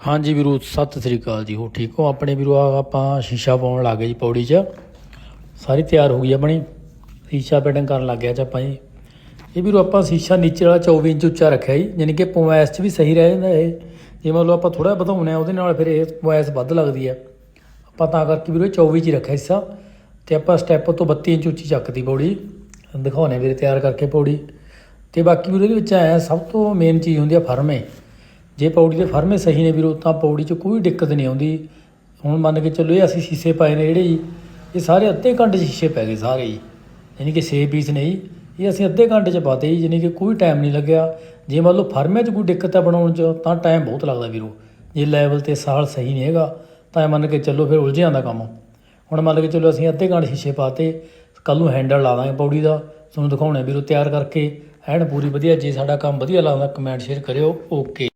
ਹਾਂਜੀ ਵੀਰੋ, ਸਤਿ ਸ੍ਰੀ ਅਕਾਲ ਜੀ। ਹੋ ਠੀਕ ਹੋ? ਆਪਣੇ ਵੀਰੋ ਆਪਾਂ ਸ਼ੀਸ਼ਾ ਪਾਉਣ ਲੱਗੇ ਜੀ ਪੌੜੀ 'ਚ। ਸਾਰੀ ਤਿਆਰ ਹੋ ਗਈ ਆਪਣੀ। ਸ਼ੀਸ਼ਾ ਪੈਟਿੰਗ ਕਰਨ ਲੱਗ ਗਿਆ ਚ ਆਪਾਂ ਜੀ। ਇਹ ਵੀਰੋ, ਆਪਾਂ ਸ਼ੀਸ਼ਾ ਨੀਚੇ ਵਾਲਾ 24 ਇੰਚ ਉੱਚਾ ਰੱਖਿਆ ਜੀ। ਯਾਨੀ ਕਿ ਪੋਐਸ 'ਚ ਵੀ ਸਹੀ ਰਹਿ ਜਾਂਦਾ ਇਹ। ਜੇ ਮੰਨ ਲਓ ਆਪਾਂ ਥੋੜਾ ਵਧਾਉਣਾ ਉਹਦੇ ਨਾਲ ਫਿਰ ਇਹ ਪੋਐਸ ਵੱਧ ਲੱਗਦੀ ਹੈ। ਆਪਾਂ ਤਾਂ ਕਰਕੇ ਵੀਰੋ, ਇਹ 24 'ਚ ਹੀ ਰੱਖਿਆ ਹਿੱਸਾ। ਤੇ ਆਪਾਂ ਸਟੈਪ ਤੋਂ 32 ਇੰਚ ਉੱਚੀ ਚੱਕਦੀ ਪੌੜੀ। ਦਿਖਾਉਣੇ ਵੀਰੇ, ਤਿਆਰ ਕਰਕੇ ਪੌੜੀ। ਤੇ ਬਾਕੀ ਵੀਰੋ, ਇਹਦੇ ਵਿੱਚ ਆਇਆ ਸਭ ਤੋਂ ਮੇਨ ਚੀਜ਼ ਹੁੰਦੀ ਆ ਫਰਮੇ। ਜੇ ਪੌੜੀ ਦੇ ਫਰਮੇ ਸਹੀ ਨੇ ਵੀਰੋ, ਤਾਂ ਪੌੜੀ 'ਚ ਕੋਈ ਦਿੱਕਤ ਨਹੀਂ ਆਉਂਦੀ। ਹੁਣ ਮੰਨ ਕੇ ਚੱਲੋ ਇਹ ਅਸੀਂ ਸ਼ੀਸ਼ੇ ਪਾਏ ਨੇ ਜਿਹੜੇ ਜੀ, ਇਹ ਸਾਰੇ ਅੱਧੇ ਘੰਟੇ 'ਚ ਸ਼ੀਸ਼ੇ ਪੈ ਗਏ ਸਾਰੇ ਜੀ। ਯਾਨੀ ਕਿ 6 ਪੀਸ ਨੇ ਜੀ। ਇਹ ਅਸੀਂ ਅੱਧੇ ਘੰਟੇ 'ਚ ਪਾਤੇ ਜੀ, ਯਾਨੀ ਕਿ ਕੋਈ ਟਾਈਮ ਨਹੀਂ ਲੱਗਿਆ। ਜੇ ਮੰਨ ਲਓ ਫਰਮੇ 'ਚ ਕੋਈ ਦਿੱਕਤ ਹੈ ਬਣਾਉਣ 'ਚ, ਤਾਂ ਟਾਈਮ ਬਹੁਤ ਲੱਗਦਾ ਵੀਰੋ। ਜੇ ਲੈਵਲ ਤੇ ਸਾਲ ਸਹੀ ਨਹੀਂ ਹੈਗਾ, ਤਾਂ ਇਹ ਮੰਨ ਕੇ ਚੱਲੋ ਫਿਰ ਉਲਝ ਜਾਂਦਾ ਕੰਮ। ਹੁਣ ਮੰਨ ਕੇ ਚੱਲੋ ਅਸੀਂ ਅੱਧੇ ਘੰਟੇ ਸ਼ੀਸ਼ੇ ਪਾਤੇ ਕੱਲ ਨੂੰ ਹੈਂਡਲ ਲਾ ਦਾਂਗੇ ਪੌੜੀ ਦਾ। ਤੁਹਾਨੂੰ ਦਿਖਾਉਣਾ ਵੀਰੋ ਤਿਆਰ ਕਰਕੇ। ਐਨ ਪੂਰੀ ਵਧੀਆ, ਜੇ ਸਾਡਾ ਕੰਮ ਵਧੀਆ ਲੱਗਦਾ ਕਮੈਂਟ ਸ਼ੇਅਰ ਕਰਿਓ। ਓਕੇ